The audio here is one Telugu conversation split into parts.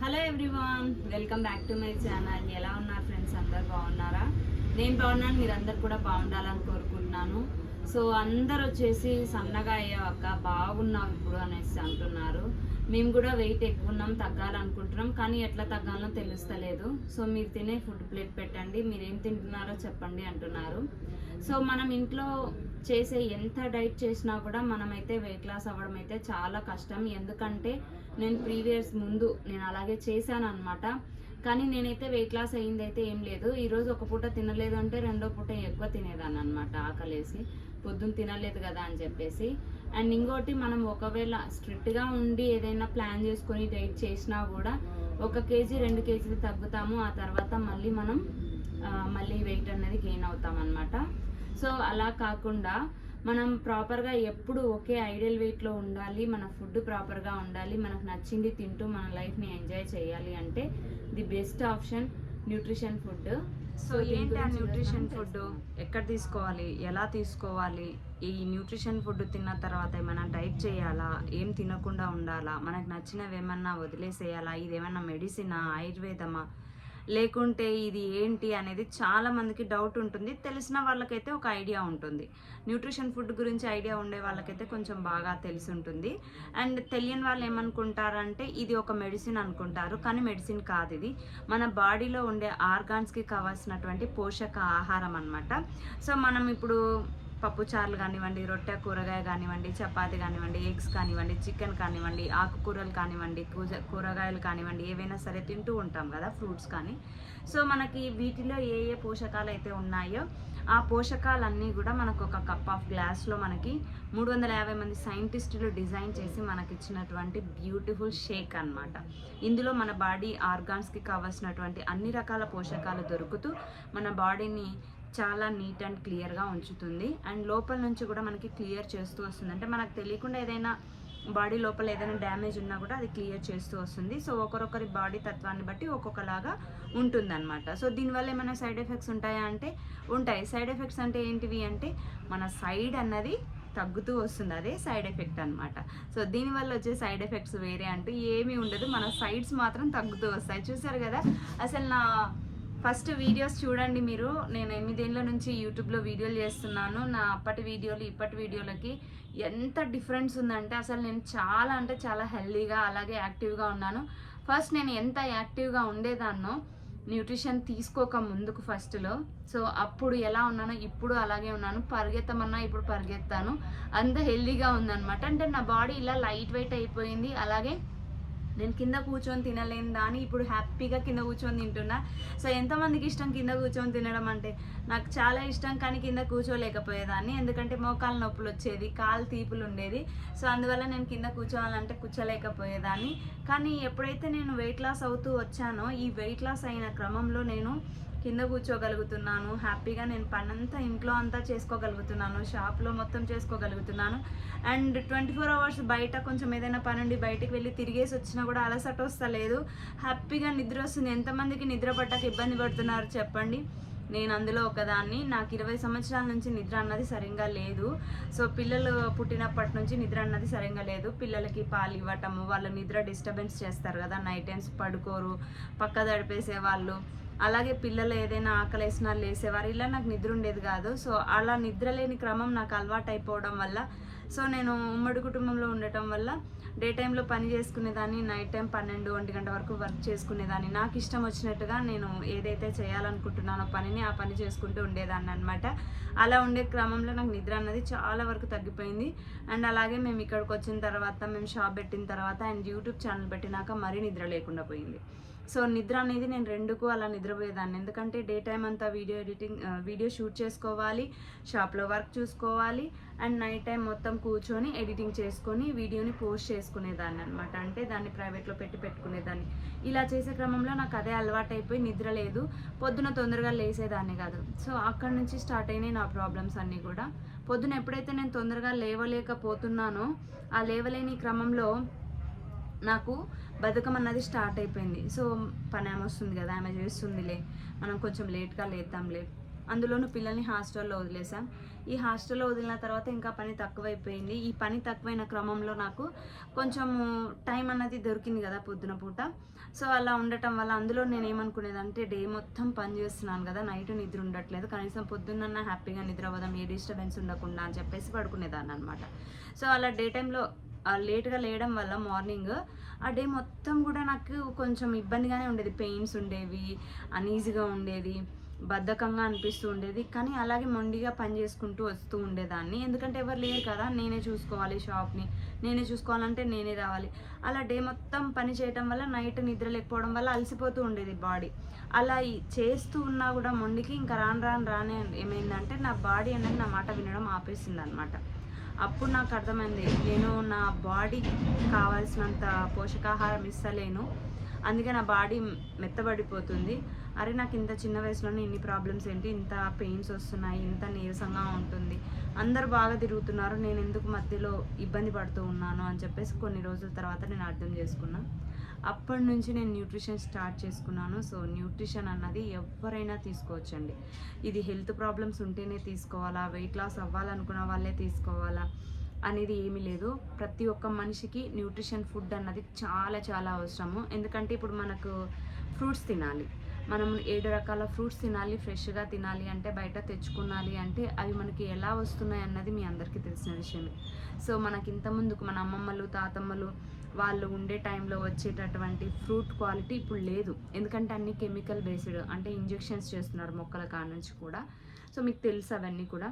Hello everyone welcome back to my channel ఎలా ఉన్నారు ఫ్రెండ్స్ అందరు బాగున్నారా? నేను బాగున్నాను మీరు అందరు కూడా బాగుండాలని కోరుకుంటున్నాను. సో అందరు వచ్చేసి సన్నగా అయ్యావక్క బాగున్నావు ఇప్పుడు అనేసి అంటున్నారు. మేము కూడా వెయిట్ ఎక్కువ ఉన్నాం తగ్గాలనుకుంటున్నాం కానీ ఎట్లా తగ్గాలో తెలుస్తలేదు. సో మీరు తినే ఫుడ్ ప్లేట్ పెట్టండి మీరు ఏం తింటున్నారో చెప్పండి అంటున్నారు. సో మనం ఇంట్లో చేసే ఎంత డైట్ చేసినా కూడా మనమైతే వెయిట్ లాస్ అవ్వడం అయితే చాలా కష్టం. ఎందుకంటే నేను ప్రీవియస్ ముందు నేను అలాగే చేశాను అనమాట కానీ నేనైతే వెయిట్ లాస్ అయ్యింది అయితే ఏం లేదు. ఈరోజు ఒక పూట తినలేదు అంటే రెండో పూట ఎక్కువ తినేదాన్ని అనమాట ఆకలేసి. పొద్దున్న తినలేదు కదా అని చెప్పేసి. అండ్ ఇంకోటి మనం ఒకవేళ స్ట్రిక్ట్గా ఉండి ఏదైనా ప్లాన్ చేసుకొని డైట్ చేసినా కూడా ఒక కేజీ రెండు కేజీలు తగ్గుతాము. ఆ తర్వాత మళ్ళీ మనం మళ్ళీ వెయిట్ అనేది గెయిన్ అవుతాం అనమాట సో అలా కాకుండా మనం ప్రాపర్గా ఎప్పుడు ఒకే ఐడియల్ వెయిట్లో ఉండాలి మన ఫుడ్ ప్రాపర్గా ఉండాలి మనకు నచ్చింది తింటూ మన లైఫ్ని ఎంజాయ్ చేయాలి అంటే the best option nutrition food. So ఏంటి ఆ న్యూట్రిషన్ ఫుడ్ ఎక్కడ తీసుకోవాలి? ఎలా తీసుకోవాలి? ఈ న్యూట్రిషన్ ఫుడ్ తిన్న తర్వాత ఏమైనా డైట్ చేయాలా? ఏం తినకుండా ఉండాలా? మనకు నచ్చినవి ఏమన్నా వదిలేసేయాలా? ఇది ఏమన్నా మెడిసినా ఆయుర్వేదమా? లేకుంటే ఇది ఏంటి అనేది చాలామందికి డౌట్ ఉంటుంది. తెలిసిన వాళ్ళకైతే ఒక ఐడియా ఉంటుంది. న్యూట్రిషన్ ఫుడ్ గురించి ఐడియా ఉండే వాళ్ళకైతే కొంచెం బాగా తెలిసి ఉంటుంది. అండ్ తెలియని వాళ్ళు ఏమనుకుంటారంటే ఇది ఒక మెడిసిన్ అనుకుంటారు. కానీ మెడిసిన్ కాదు ఇది. మన బాడీలో ఉండే ఆర్గాన్స్కి కావాల్సినటువంటి పోషక ఆహారం అన్నమాట. సో మనం ఇప్పుడు పప్పుచారులు కానివ్వండి రొట్టె కూరగాయ కానివ్వండి చపాతి కానివ్వండి ఎగ్స్ కానివ్వండి చికెన్ కానివ్వండి ఆకుకూరలు కానివ్వండి కూజ కూరగాయలు కానివ్వండి ఏవైనా సరే తింటూ ఉంటాం కదా ఫ్రూట్స్ కానీ. సో మనకి వీటిలో ఏ ఏ పోషకాలు అయితే ఉన్నాయో ఆ పోషకాలన్నీ కూడా మనకు ఒక కప్ ఆఫ్ గ్లాస్లో మనకి మూడు వందల యాభై మంది సైంటిస్టులు డిజైన్ చేసి మనకి ఇచ్చినటువంటి బ్యూటిఫుల్ షేక్ అన్నమాట. ఇందులో మన బాడీ ఆర్గాన్స్కి కావాల్సినటువంటి అన్ని రకాల పోషకాలు దొరుకుతూ మన బాడీని చాలా నీట్ అండ్ క్లియర్గా ఉంచుతుంది. అండ్ లోపల నుంచి కూడా మనకి క్లియర్ చేస్తూ వస్తుంది. అంటే మనకు తెలియకుండా ఏదైనా బాడీ లోపల ఏదైనా డ్యామేజ్ ఉన్నా కూడా అది క్లియర్ చేస్తూ వస్తుంది. సో ఒకరొకరి బాడీ తత్వాన్ని బట్టి ఒక్కొక్కలాగా ఉంటుందన్నమాట. సో దీనివల్ల ఏమైనా సైడ్ ఎఫెక్ట్స్ ఉంటాయా అంటే? ఉంటాయి. సైడ్ ఎఫెక్ట్స్ అంటే ఏంటివి అంటే మన సైడ్ అన్నది తగ్గుతూ వస్తుంది. అదే సైడ్ ఎఫెక్ట్ అనమాట సో దీనివల్ల వచ్చే సైడ్ ఎఫెక్ట్స్ వేరే అంటూ ఏమీ ఉండదు. మన సైడ్స్ మాత్రం తగ్గుతూ వస్తాయి. చూసారు కదా? అసలు నా ఫస్ట్ వీడియోస్ చూడండి మీరు. నేను ఎనిమిదేళ్ళ నుంచి యూట్యూబ్లో వీడియోలు చేస్తున్నాను. నా అప్పటి వీడియోలు ఇప్పటి వీడియోలకి ఎంత డిఫరెన్స్ ఉందంటే అసలు నేను చాలా అంటే చాలా హెల్దీగా అలాగే యాక్టివ్గా ఉన్నాను. ఫస్ట్ నేను ఎంత యాక్టివ్గా ఉండేదాన్నో న్యూట్రిషన్ తీసుకోక ముందుకు ఫస్ట్లో. సో అప్పుడు ఎలా ఉన్నానో ఇప్పుడు అలాగే ఉన్నాను. పరిగెత్తమన్నా ఇప్పుడు పరిగెత్తాను. అంత హెల్దీగా ఉందన్నమాట. అంటే నా బాడీ ఇలా లైట్ వెయిట్ అయిపోయింది. అలాగే నేను కింద కూర్చొని తినలేను దాని ఇప్పుడు హ్యాపీగా కింద కూర్చొని తింటున్నా. సో ఎంతమందికి ఇష్టం కింద కూర్చొని తినడం అంటే? నాకు చాలా ఇష్టం కానీ కింద కూర్చోలేకపోయేదాన్ని. ఎందుకంటే మోకాలు నొప్పులు వచ్చేది కాలు తీపులు ఉండేది. సో అందువల్ల నేను కింద కూర్చోవాలంటే కూర్చోలేకపోయేదాన్ని. కానీ ఎప్పుడైతే నేను వెయిట్ లాస్ అవుతూ వచ్చానో ఈ వెయిట్ లాస్ అయిన క్రమంలో నేను కింద కూర్చోగలుగుతున్నాను హ్యాపీగా నేను పనంతా ఇంట్లో అంతా చేసుకోగలుగుతున్నాను షాప్లో మొత్తం చేసుకోగలుగుతున్నాను. అండ్ ట్వంటీ ఫోర్ అవర్స్ బయట కొంచెం ఏదైనా పని ఉండి బయటికి వెళ్ళి తిరిగేసి వచ్చినా కూడా అలసట వస్తలేదు. హ్యాపీగా నిద్ర వస్తుంది. ఎంతమందికి నిద్ర పట్టక ఇబ్బంది పడుతున్నారు చెప్పండి. నేను అందులో ఒకదాన్ని. నాకు ఇరవై సంవత్సరాల నుంచి నిద్ర అన్నది సరిగ్గా లేదు. సో పిల్లలు పుట్టినప్పటి నుంచి నిద్ర అన్నది సరిగ్గా లేదు. పిల్లలకి పాలు ఇవ్వటము వాళ్ళ నిద్ర డిస్టర్బెన్స్ చేస్తారు కదా నైట్ టైమ్స్ పడుకోరు పక్క దడిపేసే వాళ్ళు అలాగే పిల్లలు ఏదైనా ఆకలేసినా లేసేవారు ఇలా నాకు నిద్ర ఉండేది కాదు. సో అలా నిద్ర లేని క్రమం నాకు అలవాటు అయిపోవడం వల్ల సో నేను ఉమ్మడి కుటుంబంలో ఉండటం వల్ల డే టైంలో పని చేసుకునేదాన్ని నైట్ టైం పన్నెండు ఒంటి గంట వరకు వర్క్ చేసుకునేదాన్ని. నాకు ఇష్టం వచ్చినట్టుగా నేను ఏదైతే చేయాలనుకుంటున్నానో పనిని ఆ పని చేసుకుంటూ ఉండేదాన్ని అనమాట అలా ఉండే క్రమంలో నాకు నిద్ర అన్నది చాలా వరకు తగ్గిపోయింది. అండ్ అలాగే మేము ఇక్కడికి వచ్చిన తర్వాత మేము షాప్ పెట్టిన తర్వాత అండ్ యూట్యూబ్ ఛానల్ పెట్టినాక మరీ నిద్ర లేకుండా పోయింది. సో నిద్ర అనేది నేను రెండుకు అలా నిద్రపోయేదాన్ని. ఎందుకంటే డే టైం అంతా వీడియో ఎడిటింగ్ వీడియో షూట్ చేసుకోవాలి షాప్లో వర్క్ చూసుకోవాలి అండ్ నైట్ టైం మొత్తం కూర్చొని ఎడిటింగ్ చేసుకొని వీడియోని పోస్ట్ చేసుకునేదాన్ని అనమాట అంటే దాన్ని ప్రైవేట్లో పెట్టి పెట్టుకునేదాన్ని. ఇలా చేసే క్రమంలో నాకు అదే అలవాటైపోయి నిద్ర లేదు. పొద్దున తొందరగా లేసేదాన్ని కాదు. సో అక్కడ నుంచి స్టార్ట్ అయినాయి నా ప్రాబ్లమ్స్ అన్నీ కూడా. పొద్దున ఎప్పుడైతే నేను తొందరగా లేవలేకపోతున్నానో ఆ లేవలేని క్రమంలో నాకు బతుకం అన్నది స్టార్ట్ అయిపోయింది. సో పని ఆమె వస్తుంది కదా ఆమె చేస్తుందిలే. మనం కొంచెం లేట్గా లేద్దాంలే. అందులోనూ పిల్లల్ని హాస్టల్లో వదిలేసాం. ఈ హాస్టల్లో వదిలిన తర్వాత ఇంకా పని తక్కువైపోయింది. ఈ పని తక్కువైన క్రమంలో నాకు కొంచెం టైం అన్నది దొరికింది కదా పొద్దున పూట. సో అలా ఉండటం వల్ల అందులో నేను ఏమనుకునేదంటే డే మొత్తం పని చేస్తున్నాను కదా నైట్ నిద్ర ఉండట్లేదు. కనీసం పొద్దున్న హ్యాపీగా నిద్ర అవ్వదాం ఏ డిస్టర్బెన్స్ ఉండకుండా అని చెప్పేసి పడుకునేదాన్ని అనమాట సో అలా డే టైంలో లేట్గా లేయడం వల్ల మార్నింగ్ ఆ డే మొత్తం కూడా నాకు కొంచెం ఇబ్బందిగానే ఉండేది. పెయిన్స్ ఉండేవి అనీజీగా ఉండేది బద్ధకంగా అనిపిస్తూ ఉండేది. కానీ అలాగే మొండిగా పని చేసుకుంటూ వస్తూ ఉండేదాన్ని. ఎందుకంటే ఎవరు లేరు కదా నేనే చూసుకోవాలి షాప్ని నేనే చూసుకోవాలంటే నేనే రావాలి. అలా డే మొత్తం పని చేయటం వల్ల నైట్ నిద్ర లేకపోవడం వల్ల అలసిపోతూ ఉండేది బాడీ. అలా చేస్తూ ఉన్నా కూడా మొండికి ఇంకా రాను రాను రానే ఏమైందంటే నా బాడీ అనేది నా మాట వినడం ఆపేసింది అనమాట అప్పుడు నాకు అర్థమైంది నేను నా బాడీకి కావాల్సినంత పోషకాహారం ఇస్తలేను. అందుకే నా బాడీ మెత్తబడిపోతుంది. అరే నాకు ఇంత చిన్న వయసులోనే ఇన్ని ప్రాబ్లమ్స్ ఏంటి? ఇంత పెయిన్స్ వస్తున్నాయి ఇంత నీరసంగా ఉంటుంది. అందరూ బాగా తిరుగుతున్నారు నేను ఎందుకు మధ్యలో ఇబ్బంది పడుతూ ఉన్నాను అని చెప్పేసి కొన్ని రోజుల తర్వాత నేను అర్థం చేసుకున్నాను అప్పటి నుంచి నేను న్యూట్రిషన్ స్టార్ట్ చేసుకున్నాను. సో న్యూట్రిషన్ అన్నది ఎవరైనా తీసుకోవచ్చండి. ఇది హెల్త్ ప్రాబ్లమ్స్ ఉంటేనే తీసుకోవాలా? వెయిట్ లాస్ అవ్వాలనుకున్న వాళ్ళే తీసుకోవాలా? అనేది ఏమీ లేదు. ప్రతి ఒక్క మనిషికి న్యూట్రిషన్ ఫుడ్ అన్నది చాలా చాలా అవసరము. ఎందుకంటే ఇప్పుడు మనకు ఫ్రూట్స్ తినాలి. మనం ఏడు రకాల ఫ్రూట్స్ తినాలి ఫ్రెష్గా తినాలి అంటే బయట తెచ్చుకున్నాలి అంటే అవి మనకి ఎలా వస్తున్నాయి అన్నది మీ అందరికీ తెలిసిన విషయమే. సో మనకి ఇంత ముందుకు మన అమ్మమ్మలు తాతమ్మలు వాళ్ళు ఉండే టైంలో వచ్చేటటువంటి ఫ్రూట్ క్వాలిటీ ఇప్పుడు లేదు. ఎందుకంటే అన్ని కెమికల్ బేస్డ్ అంటే ఇంజెక్షన్స్ చేస్తున్నారు మొక్కల కాడ నుంచి కూడా. సో మీకు తెలుసు అవన్నీ కూడా.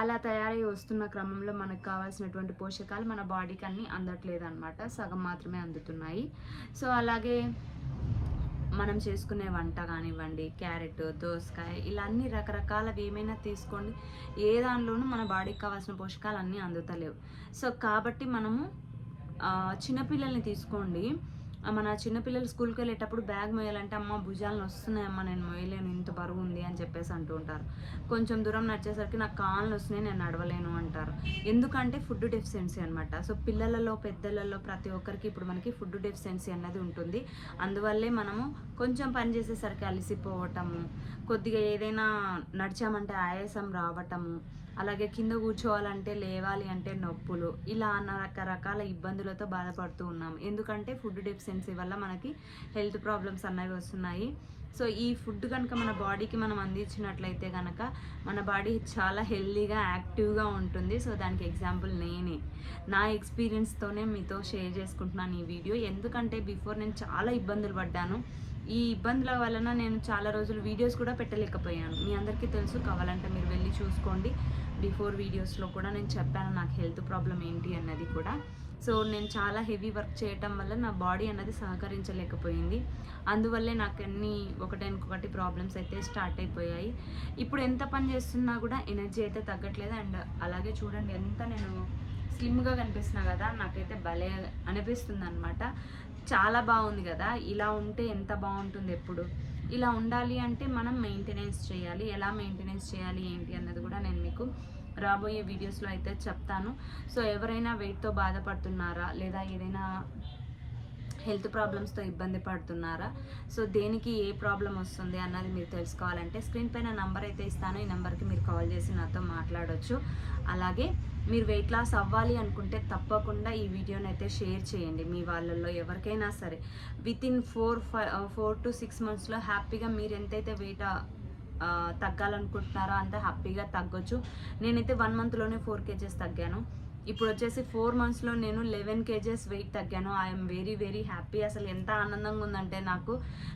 అలా తయారై వస్తున్న క్రమంలో మనకు కావాల్సినటువంటి పోషకాలు మన బాడీకి అన్నీ అందట్లేదు అనమాట సగం మాత్రమే అందుతున్నాయి. సో అలాగే మనం చేసుకునే వంట కానివ్వండి క్యారెట్ దోసకాయ ఇలా అన్ని రకరకాలవి ఏమైనా తీసుకోండి. ఏ దానిలోనూ మన బాడీకి కావాల్సిన పోషకాలు అన్నీ అందుతలేవు. సో కాబట్టి మనము చిన్నపిల్లల్ని తీసుకోండి. మన చిన్నపిల్లలు స్కూల్కి వెళ్ళేటప్పుడు బ్యాగ్ మోయాలంటే అమ్మ భుజాలను వస్తున్నాయమ్మ నేను మోయలేను ఇంత బరువు ఉంది అని చెప్పేసి అంటూ ఉంటారు. కొంచెం దూరం నడిచేసరికి నాకు కాళ్ళు వస్తున్నాయి నేను నడవలేను అంటారు. ఎందుకంటే ఫుడ్ డెఫిషియన్సీ అనమాట సో పిల్లలలో పెద్దలలో ప్రతి ఒక్కరికి ఇప్పుడు మనకి ఫుడ్ డెఫిషియన్సీ అన్నది ఉంటుంది. అందువల్లే మనము కొంచెం పని చేసేసరికి అలసిపోవటము కొద్దిగా ఏదైనా నడిచామంటే ఆయాసం రావటము అలాగే కింద కూర్చోవాలంటే లేవాలి అంటే నొప్పులు. ఇలా అన్న రకరకాల ఇబ్బందులతో బాధపడుతూ ఉన్నాం ఎందుకంటే ఫుడ్ డెఫిషియన్సీ వల్ల మనకి హెల్త్ ప్రాబ్లమ్స్ అన్నవి వస్తున్నాయి. సో ఈ ఫుడ్ కనుక మన బాడీకి మనం అందించినట్లయితే కనుక మన బాడీ చాలా హెల్దీగా యాక్టివ్గా ఉంటుంది. సో దానికి ఎగ్జాంపుల్ నేనే. నా ఎక్స్పీరియన్స్తోనే మీతో షేర్ చేసుకుంటున్నాను ఈ వీడియో ఎందుకంటే బిఫోర్ నేను చాలా ఇబ్బందులు పడ్డాను. ఈ ఇబ్బందుల వలన నేను చాలా రోజులు వీడియోస్ కూడా పెట్టలేకపోయాను. మీ అందరికీ తెలుసు కావాలంటే మీరు వెళ్ళి చూసుకోండి. బిఫోర్ వీడియోస్లో కూడా నేను చెప్పాను నాకు హెల్త్ ప్రాబ్లం ఏంటి అన్నది కూడా. సో నేను చాలా హెవీ వర్క్ చేయటం వల్ల నా బాడీ అన్నది సహకరించలేకపోయింది. అందువల్లే నాకు అన్ని ఒకటెనకొకటి ప్రాబ్లమ్స్ అయితే స్టార్ట్ అయిపోయాయి. ఇప్పుడు ఎంత పని చేస్తున్నా కూడా ఎనర్జీ అయితే తగ్గట్లేదు. అండ్ అలాగే చూడండి ఎంత నేను స్లిమ్గా కనిపిస్తున్నా కదా నాకైతే భలే అనిపిస్తుంది అనమాట చాలా బాగుంది కదా. ఇలా ఉంటే ఎంత బాగుంటుంది ఎప్పుడు? ఇలా ఉండాలి అంటే మనం మెయింటెనెన్స్ చేయాలి. ఎలా మెయింటెనెన్స్ చేయాలి ఏంటి అన్నది కూడా నేను మీకు రాబోయే వీడియోస్లో అయితే చెప్తాను. సో ఎవరైనా వెయిట్తో బాధపడుతున్నారా? లేదా ఏదైనా హెల్త్ ప్రాబ్లమ్స్తో ఇబ్బంది పడుతున్నారా? సో దేనికి ఏ ప్రాబ్లం వస్తుంది అన్నది మీరు తెలుసుకోవాలంటే స్క్రీన్ పైన నంబర్ అయితే ఇస్తాను. ఈ నెంబర్కి మీరు కాల్ చేసి నాతో మాట్లాడొచ్చు. అలాగే మీరు వెయిట్ లాస్ అవ్వాలి అనుకుంటే తప్పకుండా ఈ వీడియోని అయితే షేర్ చేయండి. మీ వాళ్ళల్లో ఎవరికైనా సరే. With in four five four to six మంత్స్లో హ్యాపీగా మీరు ఎంతైతే వెయిట్ తగ్గాలనుకుంటున్నారో అంత హ్యాపీగా తగ్గొచ్చు. నేనైతే వన్ మంత్లోనే ఫోర్ కేజెస్ తగ్గాను. ఇప్పుడు వచ్చేసి ఫోర్ మంత్స్లో నేను లెవెన్ కేజెస్ వెయిట్ తగ్గాను. ఐఎమ్ వెరీ వెరీ హ్యాపీ అసలు ఎంత ఆనందంగా ఉందంటే నాకు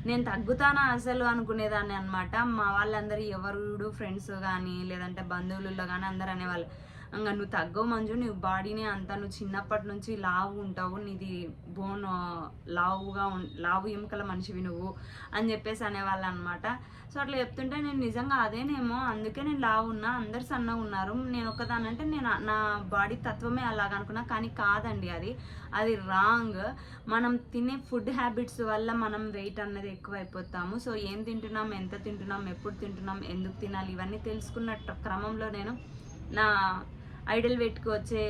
నేను తగ్గుతానా అసలు అనుకునేదాన్ని అనమాట మా వాళ్ళందరూ ఎవరు ఫ్రెండ్స్ కానీ లేదంటే బంధువులలో కానీ అందరు అనేవాళ్ళు ఇంకా నువ్వు తగ్గవు మంజు నువ్వు బాడీని అంత నువ్వు చిన్నప్పటి నుంచి లావు ఉంటావు నీది బోన్ లావుగా ఉం లావు ఎముకల మనిషివి నువ్వు అని చెప్పేసి అనేవాళ్ళు అనమాట సో అట్లా చెప్తుంటే నేను నిజంగా అదేనేమో అందుకే నేను లావు ఉన్నా అందరు సన్నగా ఉన్నారు నేను ఒక్కదానంటే నేను నా బాడీ తత్వమే అలాగనుకున్నా కానీ కాదండి అది. అది రాంగ్. మనం తినే ఫుడ్ హ్యాబిట్స్ వల్ల మనం వెయిట్ అన్నది ఎక్కువైపోతాము. సో ఏం తింటున్నాం ఎంత తింటున్నాం ఎప్పుడు తింటున్నాం ఎందుకు తినాలి ఇవన్నీ తెలుసుకున్న క్రమంలో నేను నా ఐడల్ వెయిట్కి వచ్చే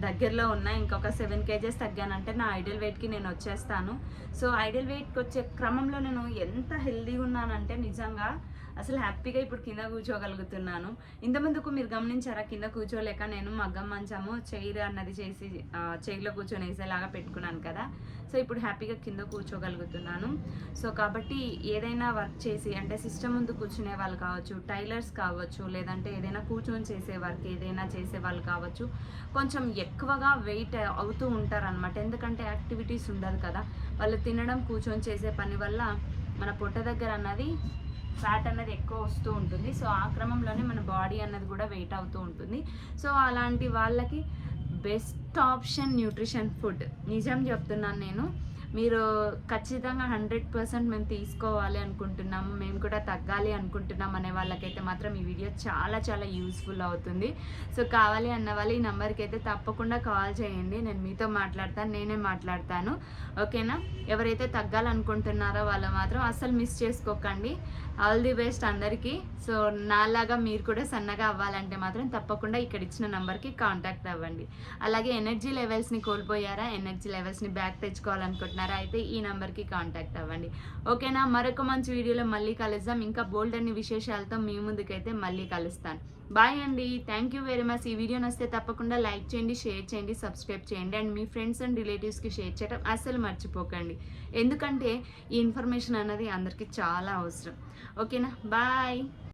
దగ్గరలో ఉన్న ఇంకొక సెవెన్ కేజెస్ తగ్గానంటే నా ఐడల్ వెయిట్కి నేను వచ్చేస్తాను. సో ఐడల్ వెయిట్కి వచ్చే క్రమంలో నేను ఎంత హెల్దీగా ఉన్నానంటే నిజంగా అసలు హ్యాపీగా ఇప్పుడు కింద కూర్చోగలుగుతున్నాను. ఇంతమందుకు మీరు గమనించారా? కింద కూర్చోలేక నేను మగ్గం మంచము చైర్ అన్నది చేసి చైర్లో కూర్చొని వేసేలాగా పెట్టుకున్నాను కదా. సో ఇప్పుడు హ్యాపీగా కింద కూర్చోగలుగుతున్నాను. సో కాబట్టి ఏదైనా వర్క్ చేసి అంటే సిస్టమ్ ముందు కూర్చునే వాళ్ళు కావచ్చు టైలర్స్ కావచ్చు లేదంటే ఏదైనా కూర్చొని చేసే వర్క్ ఏదైనా చేసే వాళ్ళు కావచ్చు కొంచెం ఎక్కువగా వెయిట్ అవుతూ ఉంటారనమాట ఎందుకంటే యాక్టివిటీస్ ఉండదు కదా. వాళ్ళు తినడం కూర్చొని చేసే పని వల్ల మన పొట్ట దగ్గర అన్నది ఫ్యాట్ అన్నది ఎక్కువ వస్తూ ఉంటుంది. సో ఆ క్రమంలోనే మన బాడీ అన్నది కూడా వెయిట్ అవుతూ ఉంటుంది. సో అలాంటి వాళ్ళకి బెస్ట్ ఆప్షన్ న్యూట్రిషన్ ఫుడ్. నిజం చెప్తున్నాను నేను. మీరు ఖచ్చితంగా హండ్రెడ్ పర్సెంట్ మేము తీసుకోవాలి అనుకుంటున్నాము. మేము కూడా తగ్గాలి అనుకుంటున్నాం అనే వాళ్ళకైతే మాత్రం ఈ వీడియో చాలా చాలా యూస్ఫుల్ అవుతుంది. సో కావాలి అన్న వాళ్ళు ఈ నెంబర్కి అయితే తప్పకుండా కాల్ చేయండి. నేను మీతో మాట్లాడతాను నేనే మాట్లాడతాను. ఓకేనా? ఎవరైతే తగ్గాలనుకుంటున్నారో వాళ్ళు మాత్రం అస్సలు మిస్ చేసుకోకండి. ఆల్ ది బెస్ట్ అందరికీ. సో నాలాగా మీరు కూడా సన్నగా అవ్వాలంటే మాత్రం తప్పకుండా ఇక్కడ ఇచ్చిన నెంబర్కి కాంటాక్ట్ అవ్వండి. అలాగే ఎనర్జీ లెవెల్స్ని కోల్పోయారా? ఎనర్జీ లెవెల్స్ని బ్యాక్ తెచ్చుకోవాలనుకుంటున్నారా? అయితే ఈ నెంబర్కి కాంటాక్ట్ అవ్వండి. ఓకేనా? మరొక మంచి వీడియోలో మళ్ళీ కలుద్దాం. ఇంకా బోల్డ్ అన్ని విశేషాలతో మీ ముందుకైతే మళ్ళీ కలుస్తాను. బాయ్ అండి. Thank you very much. ఈ వీడియో నచ్చితే తప్పకుండా లైక్ చేయండి షేర్ చేయండి సబ్స్క్రైబ్ చేయండి అండ్ మీ ఫ్రెండ్స్ అండ్ రిలేటివ్స్కి షేర్ చేయడం అస్సలు మర్చిపోకండి. ఎందుకంటే ఈ ఇన్ఫర్మేషన్ అనేది అందరికీ చాలా అవసరం. ఓకేనా? బాయ్.